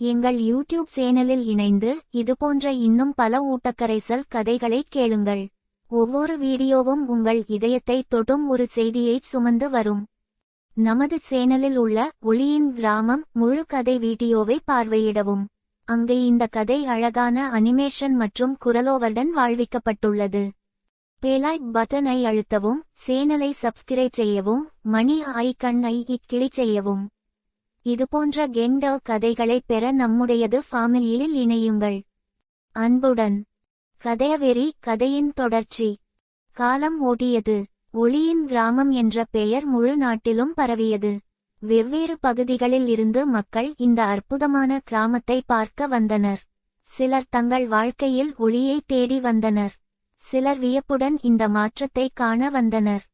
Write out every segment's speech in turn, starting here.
எங்கள் யூடியூப் சேனலில் இணைந்து இதுபோன்ற இன்னும் பல ஊட்டக்கரைசல் கதைகளை கேளுங்கள். ஒவ்வொரு வீடியோவும் உங்கள் இதயத்தை தொடும் ஒரு செய்தியைச் சுமந்து வரும். நமது சேனலில் உள்ள ஒளியின் கிராமம் முழு கதை வீடியோவை பார்வையிடவும். அங்கு இந்த கதை அழகான அனிமேஷன் மற்றும் குரலோவருடன் வாழ்விக்கப்பட்டுள்ளது. பேலாய்க் பட்டனை அழுத்தவும் சேனலை சப்ஸ்கிரைப் செய்யவும் மணி ஐக்கண்ணை கிளிக் செய்யவும். இதுபோன்ற கெண்டவ் கதைகளை பெற நம்முடையது ஃபாமிலியில் இணையுங்கள். அன்புடன். கதையவெறி கதையின் தொடர்ச்சி. காலம் ஓடியது. ஒளியின் கிராமம் என்ற பெயர் முழு நாட்டிலும் பரவியது. வெவ்வேறு பகுதிகளில் இருந்து மக்கள் இந்த அற்புதமான கிராமத்தை பார்க்க வந்தனர். சிலர் தங்கள் வாழ்க்கையில் ஒளியை தேடி வந்தனர். சிலர் வியப்புடன் இந்த மாற்றத்தை காண வந்தனர்.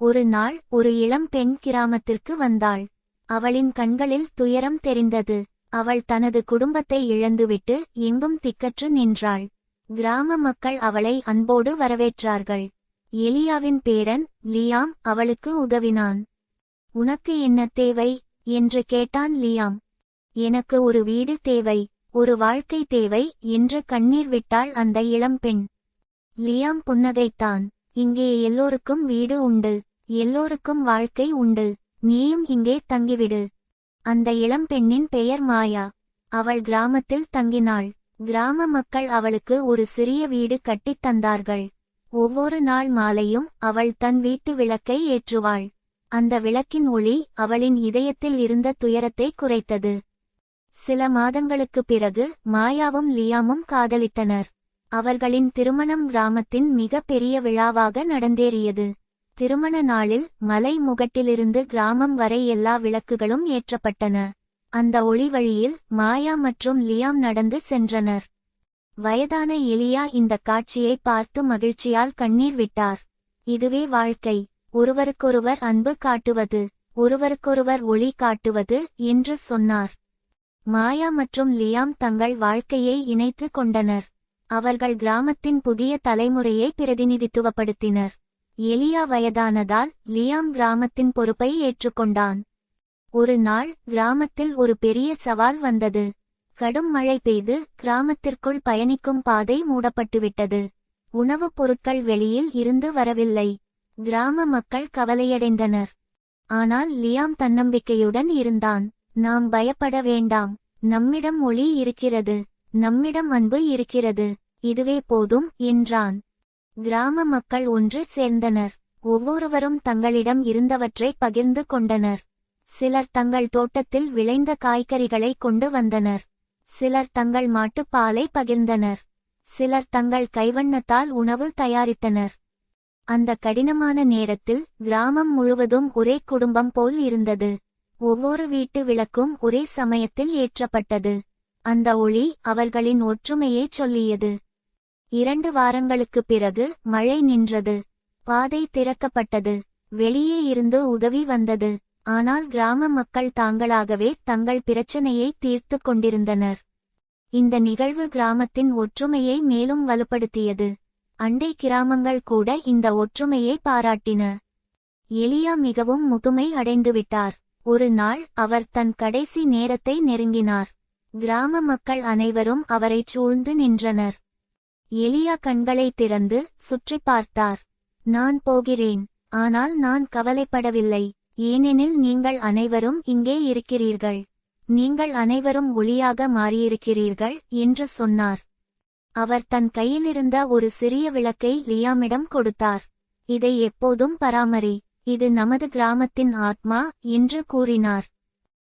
ஒரு நாள் ஒரு இளம் பெண் கிராமத்திற்கு வந்தாள். அவளின் கண்களில் துயரம் தெரிந்தது. அவள் தனது குடும்பத்தை இழந்துவிட்டு எங்கும் திக்கற்று நின்றாள். கிராம மக்கள் அவளை அன்போடு வரவேற்றார்கள். எலியாவின் பேரன் லியாம் அவளுக்கு உதவினான். உனக்கு என்ன தேவை? என்று கேட்டான் லியாம். எனக்கு ஒரு வீடு தேவை ஒரு வாழ்க்கை தேவை என்று கண்ணீர் விட்டாள் அந்த இளம்பெண் லியாம் புன்னகைத்தான். இங்கே எல்லோருக்கும் வீடு உண்டு எல்லோருக்கும் வாழ்க்கை உண்டு நீயும் இங்கே தங்கிவிடு. அந்த இளம்பெண்ணின் பெயர் மாயா. அவள் கிராமத்தில் தங்கினாள். கிராம மக்கள் அவளுக்கு ஒரு சிறிய வீடு கட்டித் தந்தார்கள். ஒவ்வொரு நாள் மாலையும் அவள் தன் வீட்டு விளக்கை ஏற்றுவாள். அந்த விளக்கின் ஒளி அவளின் இதயத்தில் இருந்த துயரத்தை குறைத்தது. சில மாதங்களுக்குப் பிறகு மாயாவும் லியாமும் காதலித்தனர். அவர்களின் திருமணம் கிராமத்தின் மிக பெரிய விழாவாக நடந்தேறியது. திருமண நாளில் மலை முகட்டிலிருந்து கிராமம் வரை எல்லா விளக்குகளும் ஏற்றப்பட்டன. அந்த ஒளி வழியில் மாயா மற்றும் லியாம் நடந்து சென்றனர். வயதான எலியா இந்த காட்சியை பார்த்து மகிழ்ச்சியால் கண்ணீர் விட்டார். இதுவே வாழ்க்கை. ஒருவருக்கொருவர் அன்பு காட்டுவது. ஒருவருக்கொருவர் ஒளி காட்டுவது என்று சொன்னார். மாயா மற்றும் லியாம் தங்கள் வாழ்க்கையை இணைத்து கொண்டனர். அவர்கள் கிராமத்தின் புதிய தலைமுறையை பிரதிநிதித்துவப்படுத்தினர். எலியா வயதானதால் லியாம் கிராமத்தின் பொறுப்பை ஏற்றுக்கொண்டான். ஒரு நாள் கிராமத்தில் ஒரு பெரிய சவால் வந்தது. கடும் மழை பெய்து கிராமத்திற்குள் பயணிக்கும் பாதை மூடப்பட்டுவிட்டது. உணவுப் பொருட்கள் வெளியில் இருந்து வரவில்லை. கிராம மக்கள் கவலையடைந்தனர். ஆனால் லியாம் தன்னம்பிக்கையுடன் இருந்தான். நாம் பயப்பட வேண்டாம். நம்மிடம் ஒளி இருக்கிறது. நம்மிடம் அன்பு இருக்கிறது. இதுவே போதும் என்றான். கிராம மக்கள் ஒன்று சேர்ந்தனர். ஒவ்வொருவரும் தங்களிடம் இருந்தவற்றை பகிர்ந்து கொண்டனர். சிலர் தங்கள் தோட்டத்தில் விளைந்த காய்கறிகளை கொண்டு வந்தனர். சிலர் தங்கள் மாட்டுப்பாலை பகிர்ந்தனர். சிலர் தங்கள் கைவண்ணத்தால் உணவு தயாரித்தனர். அந்த கடினமான நேரத்தில் கிராமம் முழுவதும் ஒரே குடும்பம் போல் இருந்தது. ஒவ்வொரு வீட்டு விளக்கும் ஒரே சமயத்தில் ஏற்றப்பட்டது. அந்த ஒளி அவர்களின் ஒற்றுமையைச் சொல்லியது. இரண்டு வாரங்களுக்குப் பிறகு மழை நின்றது. பாதை திறக்கப்பட்டது. வெளியே இருந்து உதவி வந்தது. ஆனால் கிராம மக்கள் தாங்களாகவே தங்கள் பிரச்சனையை தீர்த்து கொண்டிருந்தனர். இந்த நிகழ்வு கிராமத்தின் ஒற்றுமையை மேலும் வலுப்படுத்தியது. அண்டை கிராமங்கள் கூட இந்த ஒற்றுமையை பாராட்டின. எலியா மிகவும் முதுமை அடைந்துவிட்டார். ஒரு நாள் அவர் தன் கடைசி நேரத்தை நெருங்கினார். கிராம மக்கள் அனைவரும் அவரைச் சூழ்ந்து நின்றனர். எலியா கண்களை திறந்து சுற்றி பார்த்தார். நான் போகிறேன். ஆனால் நான் கவலைப்படவில்லை. ஏனெனில் நீங்கள் அனைவரும் இங்கே இருக்கிறீர்கள். நீங்கள் அனைவரும் ஒளியாக மாறியிருக்கிறீர்கள் என்று சொன்னார். அவர் தன் கையிலிருந்த ஒரு சிறிய விளக்கை லியாமிடம் கொடுத்தார். இதை எப்போதும் பராமரி. இது நமது கிராமத்தின் ஆத்மா என்று கூறினார்.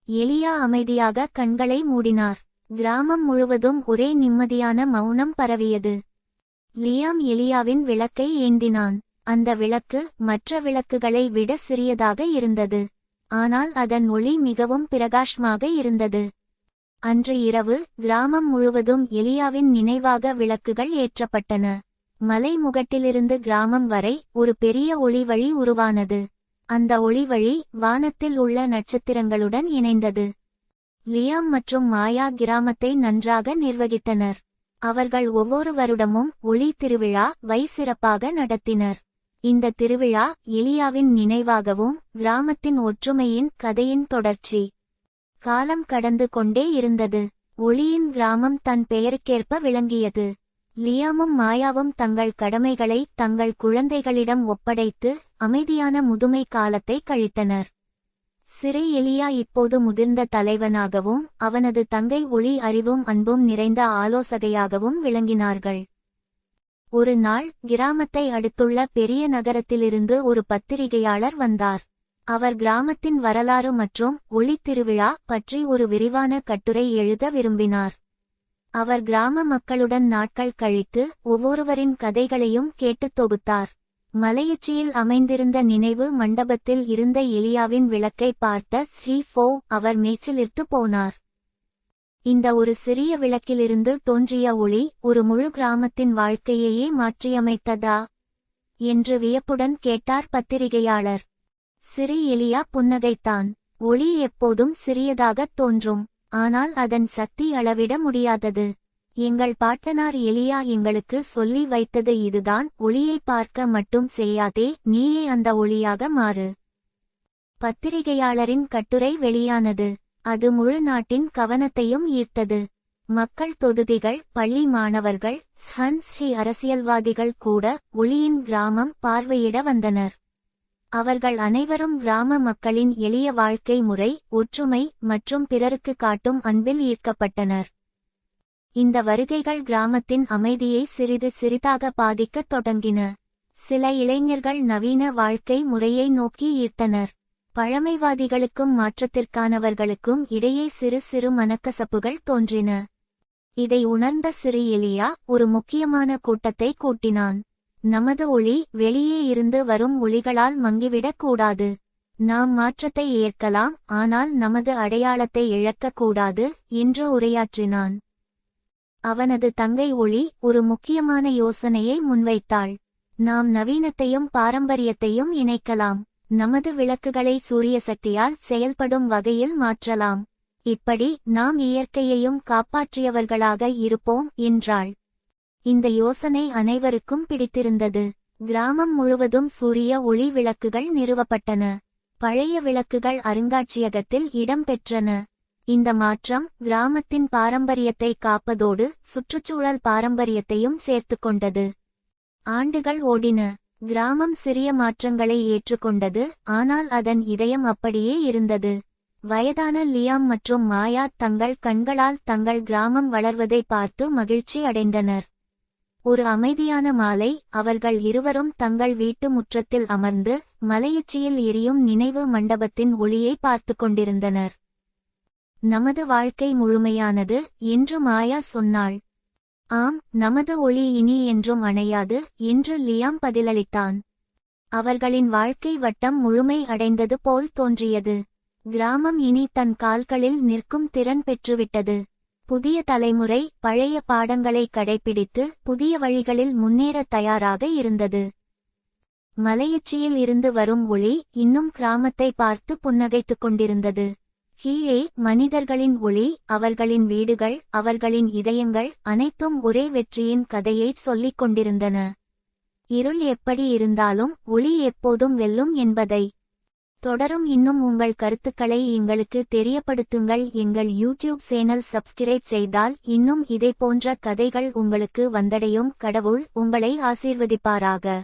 எலியா அமைதியாக கண்களை மூடினார். கிராமம் முழுவதும் ஒரே நிம்மதியான மௌனம் பரவியது. லியாம் எலியாவின் விளக்கை ஏந்தினான். அந்த விளக்கு மற்ற விளக்குகளை விட சிறியதாக இருந்தது. ஆனால் அதன் ஒளி மிகவும் பிரகாஷ்மாக இருந்தது. அன்று இரவு கிராமம் முழுவதும் எலியாவின் நினைவாக விளக்குகள் ஏற்றப்பட்டன. மலை முகட்டிலிருந்து கிராமம் வரை ஒரு பெரிய ஒளிவழி உருவானது. அந்த ஒளிவழி வானத்தில் உள்ள நட்சத்திரங்களுடன் இணைந்தது. லியாம் மற்றும் மாயா கிராமத்தை நன்றாக நிர்வகித்தனர். அவர்கள் ஒவ்வொரு வருடமும் ஒளி திருவிழா வை சிறப்பாக நடத்தினர். இந்த திருவிழா எலியாவின் நினைவாகவும் கிராமத்தின் ஒற்றுமையின் கதையின் தொடர்ச்சி. காலம் கடந்து கொண்டே இருந்தது. ஒளியின் கிராமம் தன் பெயருக்கேற்ப விளங்கியது. லியாமும் மாயாவும் தங்கள் கடமைகளை தங்கள் குழந்தைகளிடம் ஒப்படைத்து அமைதியான முதுமை காலத்தை கழித்தனர். சிறை எலியா இப்போது முதிர்ந்த தலைவனாகவும் அவனது தங்கை ஒளி அறிவும் அன்பும் நிறைந்த ஆலோசகையாகவும் விளங்கினார்கள். ஒரு நாள் கிராமத்தை அடுத்துள்ள பெரிய நகரத்திலிருந்து ஒரு பத்திரிகையாளர் வந்தார். அவர் கிராமத்தின் வரலாறு மற்றும் ஒளி திருவிழா பற்றி ஒரு விரிவான கட்டுரை எழுத விரும்பினார். அவர் கிராம மக்களுடன் நாட்கள் கழித்து ஒவ்வொருவரின் கதைகளையும் கேட்டுத் தொகுத்தார். மலையுச்சியில் அமைந்திருந்த நினைவு மண்டபத்தில் இருந்த எலியாவின் விளக்கை பார்த்த ஸ்ரீஃபோ அவர் மேய்ச்சலிர்த்து போனார். இந்த ஒரு சிறிய விளக்கிலிருந்து தோன்றிய ஒளி ஒரு முழு கிராமத்தின் வாழ்க்கையையே மாற்றியமைத்ததா? என்று வியப்புடன் கேட்டார் பத்திரிகையாளர். சிறி எலியா புன்னகைத்தான். ஒளி எப்போதும் சிறியதாகத் தோன்றும் ஆனால் அதன் சக்தி அளவிட முடியாதது. எங்கள் பாட்டனார் எலியா எங்களுக்கு சொல்லி வைத்தது இதுதான் ஒளியை பார்க்க மட்டும் செய்யாதே நீயே அந்த ஒளியாக மாறு. பத்திரிகையாளரின் கட்டுரை வெளியானது. அது முழு நாட்டின் கவனத்தையும் ஈர்த்தது. மக்கள் தொகுதிகள் பள்ளி மாணவர்கள் ஸ்ஹன்ஸ்ஹி அரசியல்வாதிகள் கூட ஒளியின் கிராமம் பார்வையிட வந்தனர். அவர்கள் அனைவரும் கிராம மக்களின் எளிய வாழ்க்கை முறை ஒற்றுமை மற்றும் பிறருக்கு காட்டும் அன்பில் ஈர்க்கப்பட்டனர். இந்த வருகைகள் கிராமத்தின் அமைதியை சிறிது சிறிதாக பாதிக்கத் தொடங்கின. சில இளைஞர்கள் நவீன வாழ்க்கை முறையை நோக்கி ஈர்த்தனர். பழமைவாதிகளுக்கும் மாற்றத்திற்கானவர்களுக்கும் இடையே சிறு சிறு மனக்கசப்புகள் தோன்றின. இதை உணர்ந்த சிறு எலியா ஒரு முக்கியமான கூட்டத்தை கூட்டினான். நமது ஒளி வெளியே இருந்து வரும் ஒளிகளால் மங்கிவிடக் கூடாது. நாம் மாற்றத்தை ஏற்கலாம் ஆனால் நமது அடையாளத்தை இழக்கக் கூடாது என்று உரையாற்றினான். அவனது தங்கை ஒளி ஒரு முக்கியமான யோசனையை முன்வைத்தாள். நாம் நவீனத்தையும் பாரம்பரியத்தையும் இணைக்கலாம். நமது விளக்குகளை சூரிய சக்தியால் செயல்படும் வகையில் மாற்றலாம். இப்படி நாம் இயற்கையையும் காப்பாற்றியவர்களாக இருப்போம் என்றாள். இந்த யோசனை அனைவருக்கும் பிடித்திருந்தது. கிராமம் முழுவதும் சூரிய ஒளி விளக்குகள் நிறுவப்பட்டன. பழைய விளக்குகள் அருங்காட்சியகத்தில் இடம் பெற்றன இந்த மாற்றம் கிராமத்தின் பாரம்பரியத்தை காப்பதோடு சுற்றுச்சூழல் பாரம்பரியத்தையும் சேர்த்து கொண்டது. ஆண்டுகள் ஓடின. கிராமம் சிறிய மாற்றங்களை ஏற்றுக்கொண்டது. ஆனால் அதன் இதயம் அப்படியே இருந்தது. வயதான லியாம் மற்றும் மாயா தங்கள் கண்களால் தங்கள் கிராமம் வளர்வதை பார்த்து மகிழ்ச்சி அடைந்தனர். ஒரு அமைதியான மாலை அவர்கள் இருவரும் தங்கள் வீட்டு முற்றத்தில் அமர்ந்து மலையுச்சியில் எரியும் நினைவு மண்டபத்தின் ஒளியை பார்த்து கொண்டிருந்தனர். நமது வாழ்க்கை முழுமையானது என்று மாயா சொன்னாள். ஆம் நமது ஒளி இனி என்றும் அணையாது என்று லியாம் பதிலளித்தான். அவர்களின் வாழ்க்கை வட்டம் முழுமை அடைந்தது போல் தோன்றியது. கிராமம் இனி தன் கால்களில் நிற்கும் திறன் பெற்றுவிட்டது. புதிய தலைமுறை பழைய பாடங்களை கடைபிடித்து புதிய வழிகளில் முன்னேற தயாராக இருந்தது. மலையுச்சியில் இருந்து வரும் ஒளி இன்னும் கிராமத்தை பார்த்து புன்னகைத்துக் கொண்டிருந்தது. கீழே மனிதர்களின் ஒளி அவர்களின் வீடுகள் அவர்களின் இதயங்கள் அனைத்தும் ஒரே வெற்றியின் கதையை சொல்லிக் கொண்டிருந்தன. இருள் எப்படி இருந்தாலும் ஒளி எப்போதும் வெல்லும் என்பதை. தொடரும் இன்னும் உங்கள் கருத்துக்களை எங்களுக்கு தெரியப்படுத்துங்கள். எங்கள் யூடியூப் சேனல் சப்ஸ்கிரைப் செய்தால் இன்னும் இதை போன்ற கதைகள் உங்களுக்கு வந்தடையும். கடவுள் உங்களை ஆசீர்வதிப்பாராக.